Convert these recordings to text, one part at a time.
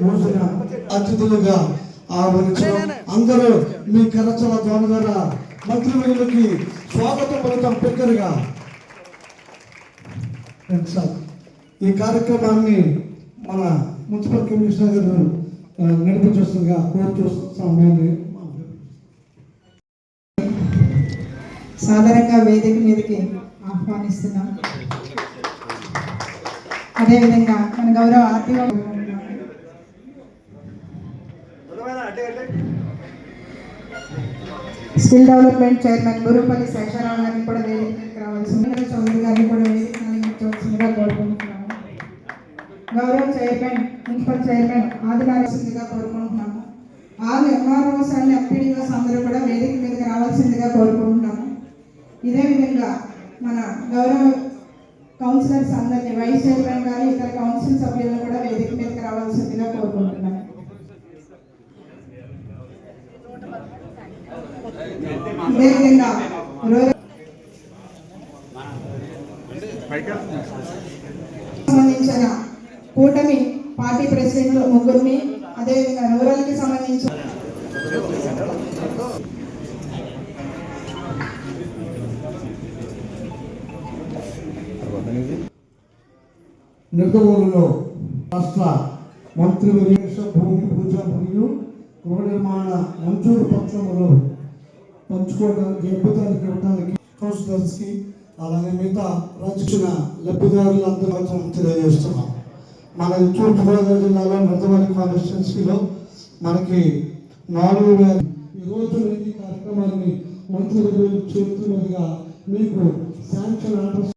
రోజున అతిథులుగా ఆహ్వానించడం అందరూ మీ కరచల ధ్వని ద్వారా మంత్రివర్యులకి స్వాగతం రండి సార్. ఈ కార్యక్రమాన్ని మన మున్సిపల్ కమిషనర్ గారు ఆ, నడిపించవలసిందిగా కోరుతూ సమయాన్ని సాధారణంగా వేదిక మీదకి ఆహ్వానిస్తున్నాం. అదేవిధంగా మన గౌరవ ఆర్థిక skill development chairman Gurupalli Sesharao గారిని కూడా వేదిక రావాల్సింది. చౌదరి గారిని కూడా వేదిక నియమించవలసిందిగా కోరుకుంటున్నాము. గౌరవ చైర్మన్ మున్సిపల్ చైర్మన్ ఆదివారసిందిగా కోరుకుంటున్నాము. ఆరు ఎంఆర్ఓస్ అండ్ ఎంపీడీఓస్ అందరూ కూడా వేదిక మీదకి రావాల్సిందిగా కోరుకుంటున్నాము. ఇదే విధంగా మన గౌరవ కౌన్సిలర్స్ అందరినీ వైస్ చైర్మన్ గారు ఇతర కౌన్సిల్ సభ్యులను కూడా వేదిక మీదకి రావాల్సిందిగా కోరుకుంటున్నాము. సంబంధించిన కూటమి పార్టీ ప్రెసిడెంట్ ముగ్గురిని అదేవిధంగా రూరల్కి సంబంధించిన నిర్గమూలలో రాష్ట్ర మంత్రి భూమి పూజ మరియు గృహ నిర్మాణ మంజూరు పత్రములు పంచుకోవడానికి అద్భుతానికి ఇవ్వడానికి కౌన్సిలర్స్కి అలాగే మిగతా రక్షణ లబ్ధిదారులందరూ తెలియజేస్తున్నాం. మన తూర్పుగోదావరి జిల్లాలో మృతవల్లి కాన్స్టిట్యున్సీలో మనకి నాలుగు వేల ఈరోజు ఈ కార్యక్రమాన్ని మంత్రులు చేస్తున్నదిగా మీకు శాంక్షన్ ఆర్డర్స్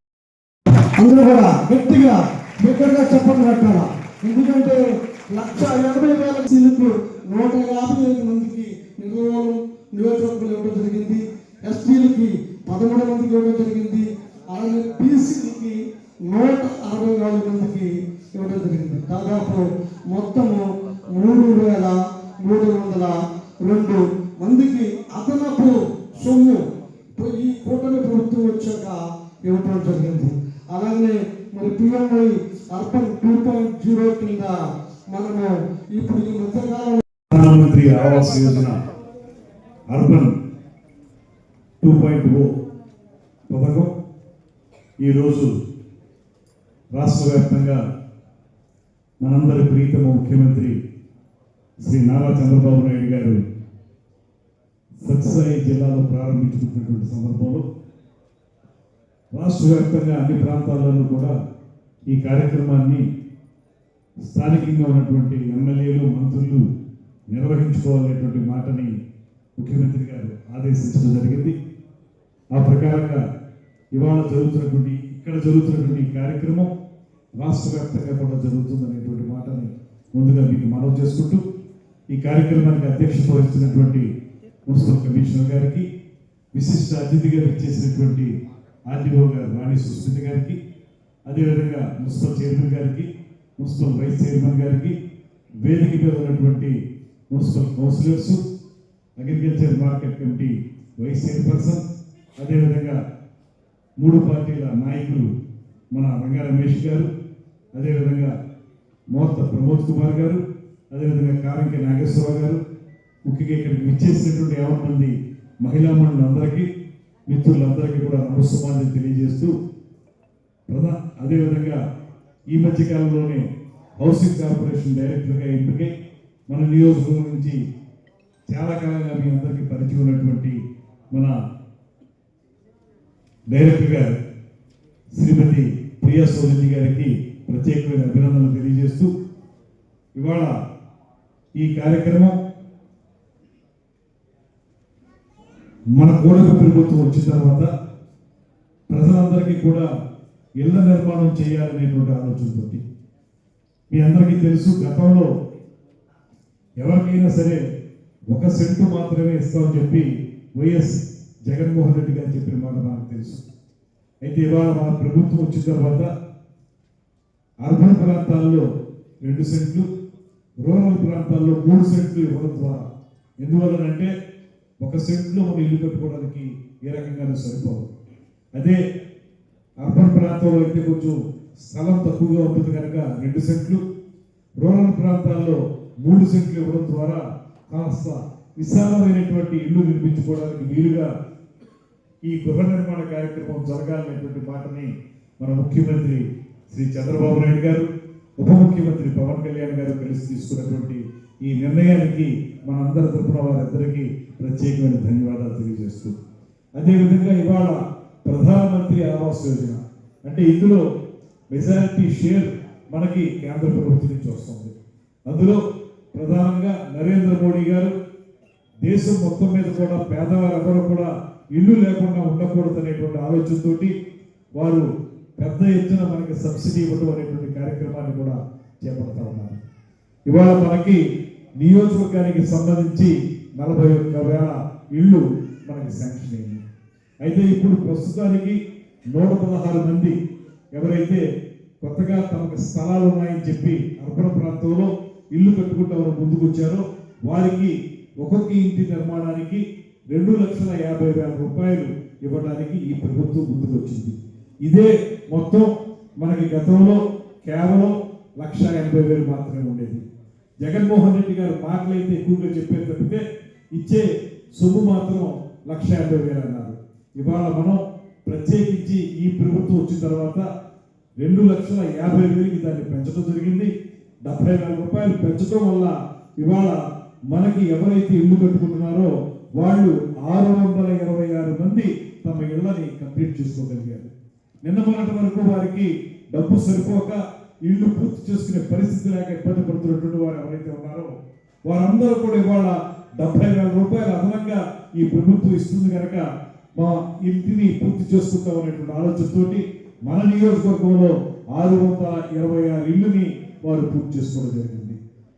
అందరూ కూడా గట్టిగా బిగ్గరగా చెప్పండి కట్టాలా ఎందుకంటే లక్ష ఎనభై వేల సీలకు నూట యాభై ఐదు మందికి నిర్వహణ నియోజకవర్గంలో ఇవ్వడం జరిగింది. ఎస్టీలకి పదమూడు మందికి ఇవ్వడం జరిగింది. అలాగే బీసీలకి నూట అరవై నాలుగు మందికి ఇవ్వడం జరిగింది. దాదాపు మొత్తము మూడు వేల మూడు వందల రెండు మందికి అదనపు సొమ్ము ఈ కూటమి ప్రభుత్వం వచ్చాక ఇవ్వడం జరిగింది అలాగే మరి PMI urban two point zero కింద మనము ఇప్పుడు ఈ మధ్యకాలంలో Pradhan Mantri Awas Yojana urban two point O పథకం ఈరోజు రాష్ట్ర వ్యాప్తంగా మనందరి ప్రీతమ ముఖ్యమంత్రి శ్రీ నారా చంద్రబాబు నాయుడు గారు సత్యసాయి జిల్లాలో ప్రారంభించుకున్నటువంటి సందర్భంలో రాష్ట్ర వ్యాప్తంగా అన్ని ప్రాంతాలలో కూడా ఈ కార్యక్రమాన్ని స్థానికంగా ఉన్నటువంటి ఎమ్మెల్యేలు మంత్రులు నిర్వహించుకోవాలనేటువంటి మాటని ముఖ్యమంత్రి గారు ఆదేశించడం జరిగింది. ఆ ప్రకారంగా ఇవాళ జరుగుతున్నటువంటి ఇక్కడ జరుగుతున్నటువంటి కార్యక్రమం రాష్ట్ర వ్యాప్తంగా కూడా జరుగుతుందనేటువంటి మాటని ముందుగా మీకు మనవి చేసుకుంటూ ఈ కార్యక్రమానికి అధ్యక్షత వహిస్తున్నటువంటి మున్సిపల్ కమిషనర్ గారికి విశిష్ట అతిథిగా విచ్చేసినటువంటి ఆర్డీఓ గారు రాణి సుస్మిత గారికి అదేవిధంగా మున్సిపల్ చైర్మన్ గారికి మున్సిపల్ వైస్ చైర్మన్ గారికి వేదిక మీద ఉన్నటువంటి municipal councillors agriculture market committee vice chairperson అదేవిధంగా మూడు పార్టీల నాయకులు మన రంగా రమేష్ గారు అదేవిధంగా మోర్త ప్రమోద్ కుమార్ గారు అదేవిధంగా కారంకి నాగేశ్వరరావు గారు ముఖ్యంగా ఇక్కడికి విచ్చేసినటువంటి యాభై మంది మహిళా మండలందరికీ మిత్రులందరికీ కూడా నమస్సుమాన్ని తెలియజేస్తూ ప్రధా అదేవిధంగా ఈ మధ్య కాలంలోనే హౌసింగ్ కార్పొరేషన్ డైరెక్టర్గా ఎంపికై మన నియోజకవర్గం నుంచి చాలా కాలంగా మీ అందరికీ పరిచయం ఉన్నటువంటి మన డైరెక్టర్ గారు శ్రీమతి ప్రియా సోదరి గారికి ప్రత్యేకమైన అభినందనలు తెలియజేస్తూ ఇవాళ ఈ కార్యక్రమం మన కూడలి ప్రభుత్వం వచ్చిన తర్వాత ప్రజలందరికీ కూడా ఇళ్ళ నిర్మాణం చేయాలనేటువంటి ఆలోచనతోటి మీ అందరికీ తెలుసు గతంలో ఎవరికైనా సరే ఒక సెంటు మాత్రమే ఇస్తామని చెప్పి వైఎస్ జగన్మోహన్ రెడ్డి గారు చెప్పిన మాట నాకు తెలుసు. అయితే ఇవాళ మన ప్రభుత్వం వచ్చిన తర్వాత అర్బన్ ప్రాంతాల్లో రెండు సెంట్లు రూరల్ ప్రాంతాల్లో మూడు సెంట్లు ఇవ్వడం ద్వారా. ఎందువల్లనంటే ఒక సెంట్లో మనం ఇల్లు కట్టుకోవడానికి ఏ రకంగానూ సరిపోదు. అదే అర్బన్ ప్రాంతంలో అయితే కొంచెం స్థలం తక్కువగా ఉంటుంది కనుక రెండు సెంట్లు. రూరల్ ప్రాంతాల్లో మూడు సెంట్లు ఇవ్వడం ద్వారా కాస్త విశాలమైనటువంటి ఇల్లు నిర్మించుకోవడానికి వీలుగా ఈ గృహ నిర్మాణ కార్యక్రమం జరగాలనేటువంటి మాటని మన ముఖ్యమంత్రి శ్రీ చంద్రబాబు నాయుడు గారు ఉప ముఖ్యమంత్రి పవన్ కళ్యాణ్ గారు కలిసి తీసుకున్నటువంటి ఈ నిర్ణయానికి మన అందరి వారందరికీ వారిద్దరికీ ప్రత్యేకమైన ధన్యవాదాలు తెలియజేస్తూ అదేవిధంగా ఇవాళ ప్రధానమంత్రి ఆవాస్ యోజన. అంటే ఇందులో మెజారిటీ షేర్ మనకి కేంద్ర ప్రభుత్వం నుంచి వస్తుంది. అందులో ప్రధానంగా నరేంద్ర మోడీ గారు దేశం మొత్తం మీద కూడా పేదవారు ఎవరు కూడా ఇల్లు లేకుండా ఉండకూడదు అనేటువంటి ఆలోచనతోటి వారు పెద్ద ఎత్తున మనకి సబ్సిడీ ఇవ్వడం అనేటువంటి కార్యక్రమాన్ని కూడా చేపడతా ఉన్నారు. ఇవాళ మనకి నియోజకవర్గానికి సంబంధించి నలభై ఒక్క వేల ఇళ్ళు మనకి శాంక్షన్ అయింది అయితే ఇప్పుడు ప్రస్తుతానికి నూట పదహారు మంది ఎవరైతే కొత్తగా తమకు స్థలాలు ఉన్నాయని చెప్పి అర్బన్ ప్రాంతంలో ఇల్లు కట్టుకుంటామని ముందుకొచ్చారో వారికి ఒక్కొక్క ఇంటి నిర్మాణానికి రెండు లక్షల యాభై వేల రూపాయలు ఇవ్వడానికి ఈ ప్రభుత్వం ముందుకొచ్చింది. ఇదే మొత్తం మనకి గతంలో కేవలం లక్ష ఎనభై వేలు మాత్రమే ఉండేది. జగన్మోహన్ రెడ్డి గారు మాటలు అయితే ఎక్కువగా చెప్పారు తప్పితే ఇచ్చే సొమ్ము మాత్రం లక్ష యాభై వేలు అన్నారు. ఇవాళ మనం ప్రత్యేకించి ఈ ప్రభుత్వం వచ్చిన తర్వాత రెండు లక్షల యాభై వేలకి దాన్ని పెంచడం జరిగింది. డెబ్బై వేల రూపాయలు పెంచడం వల్ల ఇవాళ మనకి ఎవరైతే ఇల్లు కట్టుకుంటున్నారో వాళ్ళు ఆరు వందల ఇరవై ఆరు మంది తమ ఇళ్ళని కంప్లీట్ చేసుకోగలిగారు. నిన్న మొన్నటి వరకు వారికి డబ్బు సరిపోక ఇల్లు పూర్తి చేసుకునే పరిస్థితి లేక ఇబ్బంది పడుతున్నటువంటి వారు ఎవరైతే ఉన్నారో వారందరూ కూడా ఇవాళ డెబ్బై వేల రూపాయలు అదనంగా ఈ ప్రభుత్వం ఇస్తుంది కనుక మా ఇంటిని పూర్తి చేసుకుంటాం అనేటువంటి ఆలోచనతోటి మన నియోజకవర్గంలో ఆరు వందల ఇరవై ఆరు ఇల్లుని వారు పూర్తి చేసుకోవడం జరిగింది.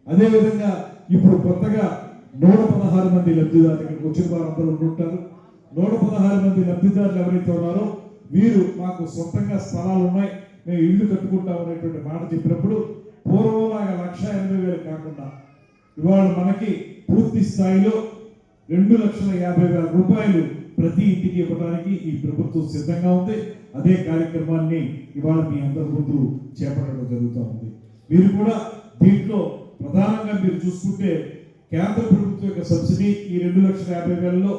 అదేవిధంగా ఇప్పుడు కొత్తగా నూట పదహారు మంది లబ్ధిదారులు ఇక్కడికి వచ్చిన వారందరూ ఉంటారు నూట పదహారు మంది లబ్ధిదారులు ఎవరైతే ఉన్నారో వీరు మాకు సొంతంగా స్థలాలు ఉన్నాయి మేము ఇల్లు కట్టుకుంటాం అనేటువంటి మాట చెప్పినప్పుడు పూర్వంలాగా లక్ష ఎనభై వేలు కాకుండా ఇవాళ మనకి పూర్తి స్థాయిలో రెండు లక్షల యాభై వేల రూపాయలు ప్రతి ఇంటికి ఇవ్వడానికి ఈ ప్రభుత్వం సిద్ధంగా ఉంది. అదే కార్యక్రమాన్ని ఇవాళ మీ అందరి ముందు చేపట్టడం జరుగుతూ ఉంది. మీరు కూడా దీంట్లో ప్రధానంగా మీరు చూసుకుంటే కేంద్ర ప్రభుత్వం యొక్క సబ్సిడీ ఈ రెండు లక్షల యాభై వేలలో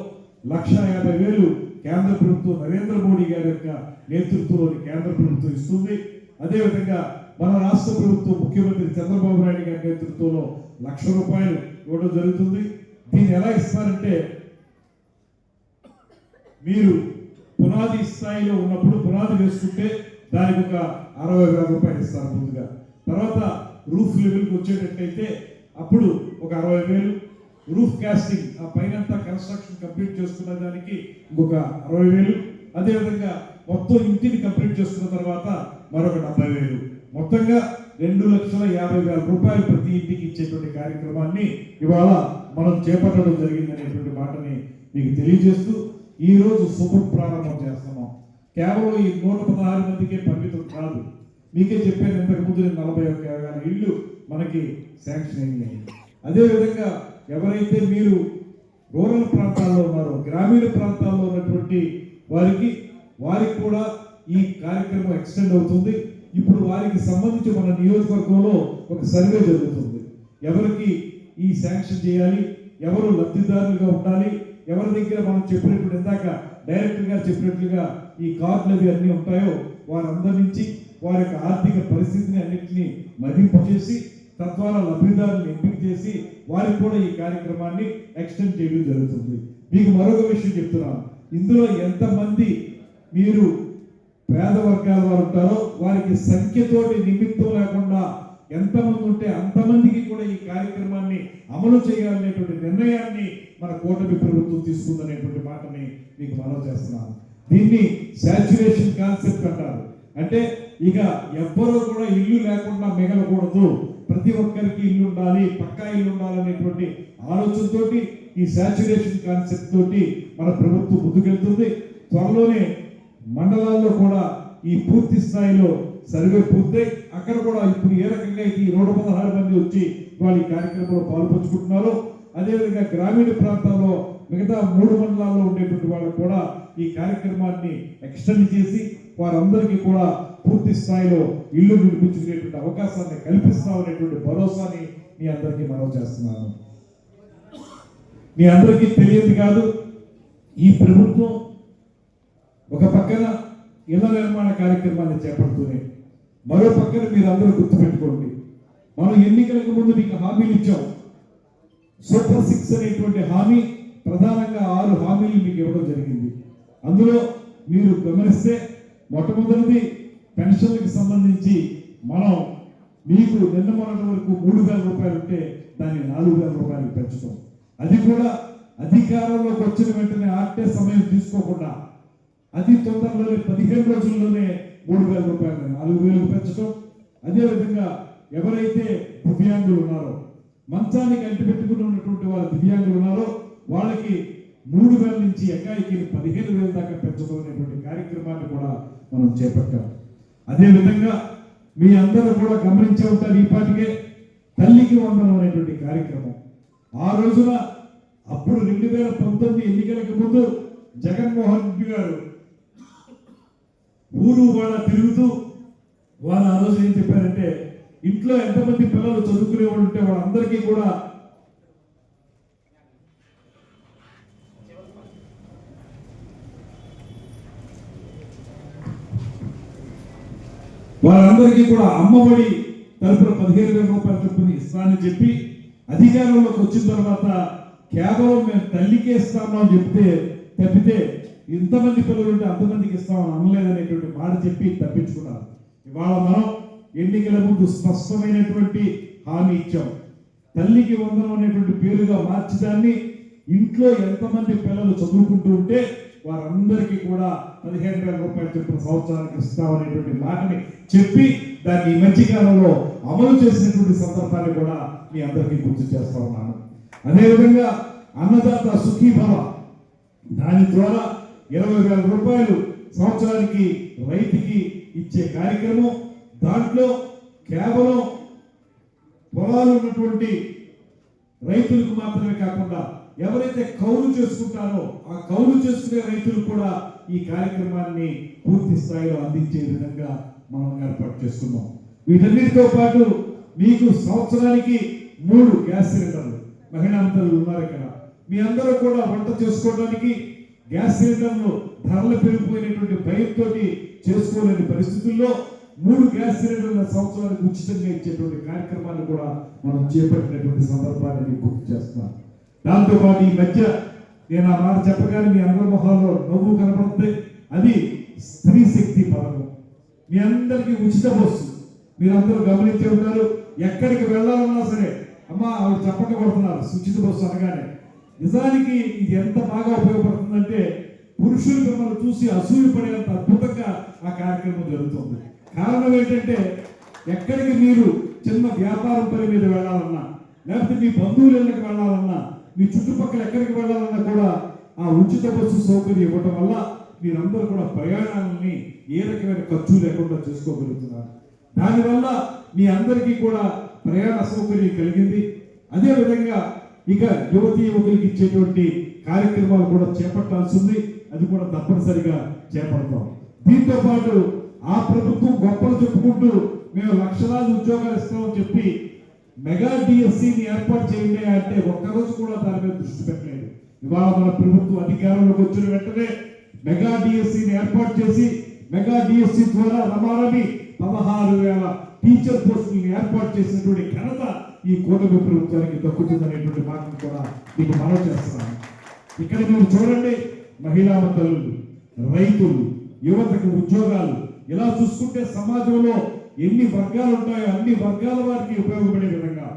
లక్ష యాభై వేలు కేంద్ర ప్రభుత్వం నరేంద్ర మోడీ గారి యొక్క నేతృత్వంలోని కేంద్ర ప్రభుత్వం ఇస్తుంది. అదేవిధంగా మన రాష్ట్ర ప్రభుత్వం ముఖ్యమంత్రి చంద్రబాబు నాయుడు గారి నేతృత్వంలో లక్ష రూపాయలు ఇవ్వడం జరుగుతుంది. దీన్ని ఎలా ఇస్తారంటే మీరు పునాది స్థాయిలో ఉన్నప్పుడు పునాది వేసుకుంటే దానికి ఒక అరవై వేల రూపాయలు ఇస్తారు ముందుగా. తర్వాత రూఫ్ లెవెల్కి వచ్చేటట్టయితే అప్పుడు ఒక అరవై వేలు రూఫ్ క్యాస్టింగ్ ఆ పైన కన్స్ట్రక్షన్ కంప్లీట్ చేసుకున్న దానికి ఇంకొక అరవై వేలు. అదేవిధంగా మొత్తం ఇంటిని కంప్లీట్ చేసుకున్న తర్వాత మరొక డెబ్బై వేలు. మొత్తంగా రెండు లక్షల యాభై వేల రూపాయలు ప్రతి ఇంటికి ఇచ్చేటువంటి కార్యక్రమాన్ని ఇవాళ మనం చేపట్టడం జరిగింది అనేటువంటి మాటని మీకు తెలియజేస్తూ ఈరోజు సూపర్ ప్రారంభం చేస్తున్నాం. కేవలం ఈ నూట పదహారు మందికే పరిమితం కాదు. మీకే చెప్పాను ఇంతకు ముందు నలభై ఒక్క వేల ఇళ్ళు మనకి శాంక్షన్ అయినాయి అదేవిధంగా ఎవరైతే మీరు రూరల్ ప్రాంతాల్లో ఉన్నారో గ్రామీణ ప్రాంతాల్లో ఉన్నటువంటి వారికి వారికి కూడా ఈ కార్యక్రమం ఎక్స్టెండ్ అవుతుంది. ఇప్పుడు వారికి సంబంధించి మన నియోజకవర్గంలో ఒక సర్వే జరుగుతుంది. ఎవరికి ఈ శాంక్షన్ చేయాలి ఎవరు లబ్ధిదారులుగా ఉండాలి ఎవరి దగ్గర మనం చెప్పినప్పుడు ఇందాక డైరెక్టర్ గారు చెప్పినట్లుగా ఈ కార్డులు అవి అన్నీ ఉంటాయో వారందరి నుంచి వారి యొక్క ఆర్థిక పరిస్థితిని అన్నింటినీ మదింపు చేసి తద్వారా లబ్ధిదారులను ఎంపిక చేసి వారికి కూడా ఈ కార్యక్రమాన్ని ఎక్స్టెండ్ చేయడం జరుగుతుంది. మీకు మరొక విషయం చెప్తున్నాను. ఇందులో ఎంతమంది మీరు పేద వర్గాల వారు ఉంటారో వారికి సంఖ్యతోటి నిమిత్తం లేకుండా ఎంతమంది ఉంటే అంతమందికి కూడా ఈ కార్యక్రమాన్ని అమలు చేయాలనేటువంటి నిర్ణయాన్ని మన కూటమి ప్రభుత్వం తీసుకుందనేటువంటి మాటని మీకు మనవి చేస్తున్నాను. దీన్ని శాచ్యురేషన్ కాన్సెప్ట్ అంటారు. అంటే ఇక ఎవ్వరూ కూడా ఇల్లు లేకుండా మిగలకూడదు. ప్రతి ఒక్కరికి ఇల్లు ఉండాలి పక్కా ఇల్లు ఉండాలనేటువంటి ఆలోచనతోటి ఈ సాచురేషన్ కాన్సెప్ట్ తోటి మన ప్రభుత్వం ముందుకెళ్తుంది. త్వరలోనే మండలాల్లో కూడా ఈ పూర్తి స్థాయిలో సర్వే పూర్తయి అక్కడ కూడా ఇప్పుడు ఏ రకంగా అయితే ఈ నూట పదహారు మంది వచ్చి వాళ్ళు ఈ కార్యక్రమంలో పాల్పంచుకుంటున్నారో అదేవిధంగా గ్రామీణ ప్రాంతాల్లో మిగతా మూడు మండలాల్లో ఉండేటువంటి వాళ్ళు కూడా ఈ కార్యక్రమాన్ని ఎక్స్టెండ్ చేసి వారందరికీ కూడా పూర్తి స్థాయిలో ఇల్లు వినిపించుకునేటువంటి అవకాశాన్ని కల్పిస్తామనేటువంటి భరోసాని మీ అందరికీ మనవి చేస్తున్నాను. మీ అందరికీ తెలియదు కాదు ఈ ప్రభుత్వం ఒక పక్కన ఇళ్ళ నిర్మాణ కార్యక్రమాన్ని చేపడుతూనే మరో పక్కన మీరు అందరూ గుర్తుపెట్టుకోండి. మనం ఎన్నికలకు ముందు మీకు హామీలు ఇచ్చాం. సూపర్ సిక్స్ అనేటువంటి హామీ ప్రధానంగా ఆరు హామీలు మీకు ఇవ్వడం జరిగింది. అందులో మీరు గమనిస్తే మొట్టమొదటిది పెన్షన్లకు సంబంధించి మనం మీకు నిన్న మొన్నటి వరకు మూడు వేల రూపాయలు ఉంటే దాన్ని నాలుగు వేల రూపాయలు పెంచుతాం. అది కూడా అధికారంలోకి వచ్చిన వెంటనే ఆర్టే సమయం తీసుకోకుండా అతి తొందరలోనే పదిహేను రోజుల్లోనే మూడు వేల రూపాయలు నాలుగు వేలు పెంచడం అదేవిధంగా ఎవరైతే దివ్యాంగులు ఉన్నారో మంచానికి అంటిపెట్టుకుని ఉన్నటువంటి వాళ్ళ దివ్యాంగులు ఉన్నారో వాళ్ళకి మూడు వేల నుంచి ఎకాయికి పదిహేను వేల దాకా పెంచడం అనేటువంటి కార్యక్రమాన్ని కూడా మనం చేపట్టాం. అదేవిధంగా మీ అందరూ కూడా గమనించే ఉంటారు ఈపాటికే తల్లికి వందనం అనేటువంటి కార్యక్రమం. ఆ రోజున అప్పుడు రెండు వేల పంతొమ్మిది ఎన్నికలకు ముందు జగన్మోహన్ రెడ్డి గారు ఊరు వాళ్ళ తిరుగుతూ వాళ్ళ ఆ రోజు ఏం చెప్పారంటే ఇంట్లో ఎంతమంది పిల్లలు చదువుకునే వాళ్ళు ఉంటే వాళ్ళందరికీ కూడా వారందరికీ కూడా అమ్మఒడి తరపున పదిహేను వేల రూపాయల చొప్పున ఇస్తానని చెప్పి అధికారంలోకి వచ్చిన తర్వాత కేవలం మేము తల్లికే ఇస్తామని అని చెప్తే తప్పితే ఇంతమంది పిల్లలు ఉంటే అంతమందికి ఇస్తామని అనలేదనేటువంటి మాట చెప్పి తప్పించుకున్నారు. ఇవాళ మనం ఎన్నికల ముందు స్పష్టమైనటువంటి హామీ ఇచ్చాం. తల్లికి వందనం అనేటువంటి పేరుగా మార్చడాన్ని ఇంట్లో ఎంతమంది పిల్లలు చదువుకుంటూ ఉంటే వారందరికీ కూడా పదిహేను వేల రూపాయలు చెప్పిన సంవత్సరానికి ఇస్తామనేటువంటి మాటని చెప్పి దాన్ని ఈ మధ్యకాలంలో అమలు చేసినటువంటి సందర్భాన్ని కూడా మీ అందరికీ గుర్తు చేస్తా ఉన్నాను. అదేవిధంగా అన్నదాత సుఖీభవ దాని ద్వారా ఇరవై వేల రూపాయలు సంవత్సరానికి రైతుకి ఇచ్చే కార్యక్రమం దాంట్లో కేవలం పొలాలు ఉన్నటువంటి రైతులకు మాత్రమే కాకుండా ఎవరైతే కౌలు చేసుకుంటారో ఆ కౌలు చేసుకునే రైతులు కూడా ఈ కార్యక్రమాన్ని పూర్తి స్థాయిలో అందించే విధంగా మనం ఏర్పాటు చేసుకున్నాం. వీటన్నిటితో పాటు మీకు సంవత్సరానికి మూడు గ్యాస్ సిలిండర్లు మహిళా ఉన్నారు ఇక్కడ మీ అందరూ కూడా వంట చేసుకోవడానికి గ్యాస్ సిలిండర్లు ధరలు పెరిగిపోయినటువంటి భయంతో చేసుకోలేని పరిస్థితుల్లో మూడు గ్యాస్ సిలిండర్ల సంవత్సరానికి ఉచితంగా ఇచ్చేటువంటి కార్యక్రమాన్ని కూడా మనం చేపట్టినటువంటి సందర్భాన్ని గుర్తు చేస్తున్నాను. దాంతోపాటు ఈ మధ్య నేను ఆ మాట చెప్పగానే మీ అందరి మొహాల్లో నవ్వు కనపడుతుంది. అది స్త్రీ శక్తి పథకం. మీ అందరికీ ఉచిత బస్సు. మీరందరూ గమనించే ఉంటారు ఎక్కడికి వెళ్ళాలన్నా సరే అమ్మ ఆవిడ చెప్పక కొడుతున్నారు ఉచిత బస్సు అనగానే. నిజానికి ఇది ఎంత బాగా ఉపయోగపడుతుందంటే పురుషులు మిమ్మల్ని చూసి అసూయ పడేంత అద్భుతంగా ఆ కార్యక్రమం జరుగుతుంది. కారణం ఏంటంటే ఎక్కడికి మీరు చిన్న వ్యాపారం పని మీద వెళ్ళాలన్నా లేకపోతే మీ బంధువుల ఇళ్ళకి వెళ్ళాలన్నా మీ చుట్టుపక్కల ఎక్కడికి వెళ్ళాలన్నా కూడా ఆ ఉచిత బస్సు సౌకర్యం ఇవ్వటం వల్ల మీరందరూ కూడా ప్రయాణాలని ఏ రకమైన ఖర్చు లేకుండా చేసుకోగలుగుతున్నారు. దానివల్ల మీ అందరికీ కూడా ప్రయాణ సౌకర్యం కలిగింది. అదేవిధంగా ఇక యువతి యువకులకి ఇచ్చేటువంటి కార్యక్రమాలు కూడా చేపట్టాల్సి ఉంది. అది కూడా తప్పనిసరిగా చేపడతాం. దీంతో పాటు ఆ ప్రభుత్వం గొప్పలు చెప్పుకుంటూ మేము లక్షలాది ఉద్యోగాలు ఇస్తామని చెప్పి మెగా డిఎస్సిని ఏర్పాటు చేయండి అంటే ఒక్కరోజు కూడా దాని మీద దృష్టి పెట్టలేదు. ఇవాళ మన ప్రభుత్వం అధికారంలోకి వచ్చిన వెంటనే మెగా డిఎస్సిని ఏర్పాటు చేసి మెగా డిఎస్సి ద్వారా రమారమి పదహారు వేల టీచర్ పోస్టులను ఏర్పాటు చేసినటువంటి ఘనత ఈ కూటమి ప్రభుత్వానికి దక్కుతుందనేటువంటి మాటను కూడా మీకు మనం చేస్తున్నాను ఇక్కడ మీరు చూడండి మహిళా తల్లులు రైతులు యువతకు ఉద్యోగాలు. ఇలా చూసుకుంటే సమాజంలో ఎన్ని వర్గాలు ఉంటాయో అన్ని వర్గాల వారికి ఉపయోగపడే విధంగా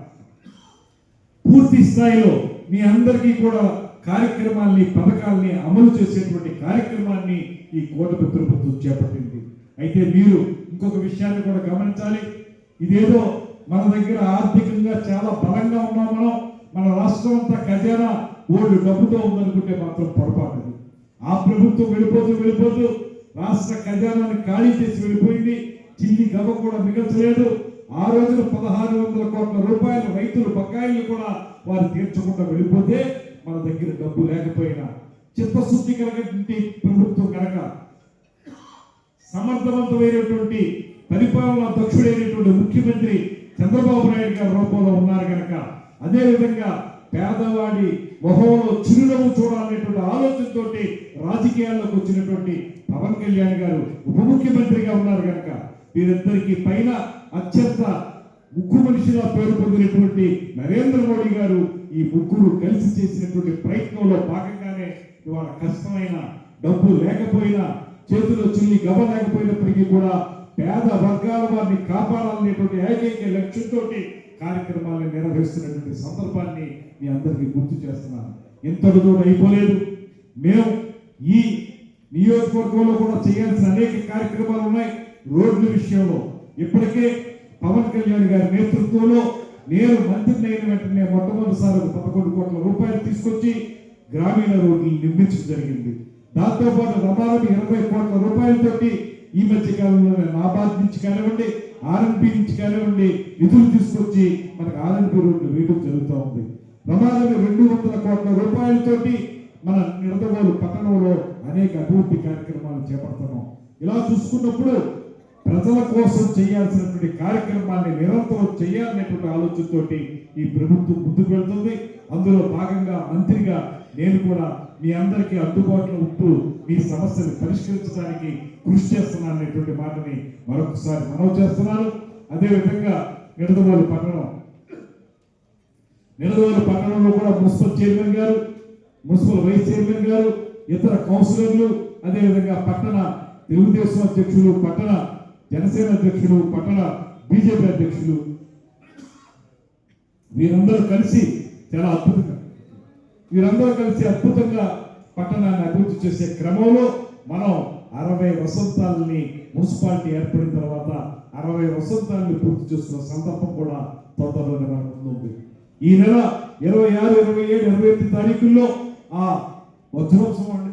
పూర్తి స్థాయిలో మీ అందరికీ కూడా కార్యక్రమాల్ని పథకాల్ని అమలు చేసేటువంటి కార్యక్రమాన్ని ఈ కూటమి ప్రభుత్వం చేపట్టింది. అయితే మీరు ఇంకొక విషయాన్ని కూడా గమనించాలి. ఇదేదో మన దగ్గర ఆర్థికంగా చాలా బలంగా ఉన్నాం మనం. మన రాష్ట్రం అంతా ఖజానా ఓల్డ్ డబ్బుతో ఉందనుకుంటే మాత్రం పొరపాటు ఆ ప్రభుత్వం వెళ్ళిపోతూ వెళ్ళిపోతూ రాష్ట్ర ఖజానాన్ని ఖాళీ చేసి వెళ్ళిపోయింది. చిల్లి గవ్వ కూడా మిగల్చలేదు ఆ రోజున పదహారు వందల కోట్ల రూపాయలు రైతులు బకాయిలు కూడా వారు తీర్చకుండా వెళ్ళిపోతే మన దగ్గర డబ్బు లేకపోయినా చిత్తశుద్ధి కలిగినటువంటి ప్రభుత్వం కనుక సమర్థవంతమైనటువంటి పరిపాలన దక్షుడైనటువంటి ముఖ్యమంత్రి చంద్రబాబు నాయుడు గారి రూపంలో ఉన్నారు కనుక అదే విధంగా పేదవాడి మొహంలో చిరునవ్వు చూడాలనేటువంటి ఆలోచనతో రాజకీయాల్లోకి వచ్చినటువంటి పవన్ కళ్యాణ్ గారు ఉప ముఖ్యమంత్రిగా ఉన్నారు కనుక వీరిద్దరికి పైన అత్యంత ముక్కు మనిషిగా పేరు పొందినటువంటి నరేంద్ర మోడీ గారు ఈ ముగ్గురు కలిసి చేసినటువంటి ప్రయత్నంలో భాగంగానే ఇవాళ కష్టమైన డబ్బు లేకపోయినా చేతిలో చిల్లి గబ లేకపోయినప్పటికీ కూడా పేద వర్గాల వారిని కాపాడాలనేటువంటి ఏకైక లక్ష్యంతో కార్యక్రమాలను నిర్వహిస్తున్నటువంటి సందర్భాన్ని మీ అందరికీ గుర్తు చేస్తున్నాను. ఇంతటితో అయిపోలేదు. మేము ఈ నియోజకవర్గంలో కూడా చేయాల్సిన అనేక కార్యక్రమాలు ఉన్నాయి. రోడ్ల విషయంలో ఇప్పటికే పవన్ కళ్యాణ్ గారి నేతృత్వంలో నేను మంత్రిని అయిన వెంటనే మొట్టమొదటిసారి ఒక పదకొండు కోట్ల రూపాయలు తీసుకొచ్చి గ్రామీణ రోడ్లు నిర్మించడం జరిగింది. దాంతో పాటు రమారమి ఇరవై కోట్ల రూపాయలతోటి ఈ మధ్య కాలంలో నాబాద్ నుంచి కానివ్వండి ఆర్ఎన్పి నుంచి కానివ్వండి నిధులు తీసుకొచ్చి మనకు ఆర్ఎన్పి రోడ్లు వేయడం జరుగుతూ ఉంది. రమాలకు రెండు వందల కోట్ల రూపాయలతోటి మన నిడదవోలు పట్టణంలో అనేక అభివృద్ధి కార్యక్రమాలు చేపడుతున్నాం. ఇలా చూసుకున్నప్పుడు ప్రజల కోసం చేయాల్సినటువంటి కార్యక్రమాన్ని నిరంతరం చేయాలనేటువంటి ఆలోచనతోటి ఈ ప్రభుత్వం ముందుకు వెళ్తుంది. అందులో భాగంగా మంత్రిగా నేను కూడా మీ అందరికీ అందుబాటులో ఉంటూ మీ సమస్యలు పరిష్కరించడానికి కృషి చేస్తున్నాను అనేటువంటి మాటని మరొకసారి మనవి చేస్తున్నాను. అదేవిధంగా నిడదవోలు పట్టణం. నిడదవోలు పట్టణంలో కూడా మున్సిపల్ చైర్మన్ గారు మున్సిపల్ వైస్ చైర్మన్ గారు ఇతర కౌన్సిలర్లు అదేవిధంగా పట్టణ తెలుగుదేశం అధ్యక్షులు పట్టణ జనసేన అధ్యక్షులు పట్టణ బీజేపీ అధ్యక్షులు వీరందరూ కలిసి చాలా అద్భుతంగా వీరందరూ కలిసి అద్భుతంగా పట్టణాన్ని అభివృద్ధి చేసే క్రమంలో మనం అరవై వసంతాలని మున్సిపాలిటీ ఏర్పడిన తర్వాత అరవై వసంతాలని పూర్తి చేస్తున్న సందర్భం కూడా తొందరలోనే మనకు ఈ నెల ఇరవై ఆరు ఇరవై ఏడు ఇరవై ఎనిమిది తారీఖుల్లో ఆ వజ్రోత్సవం అండి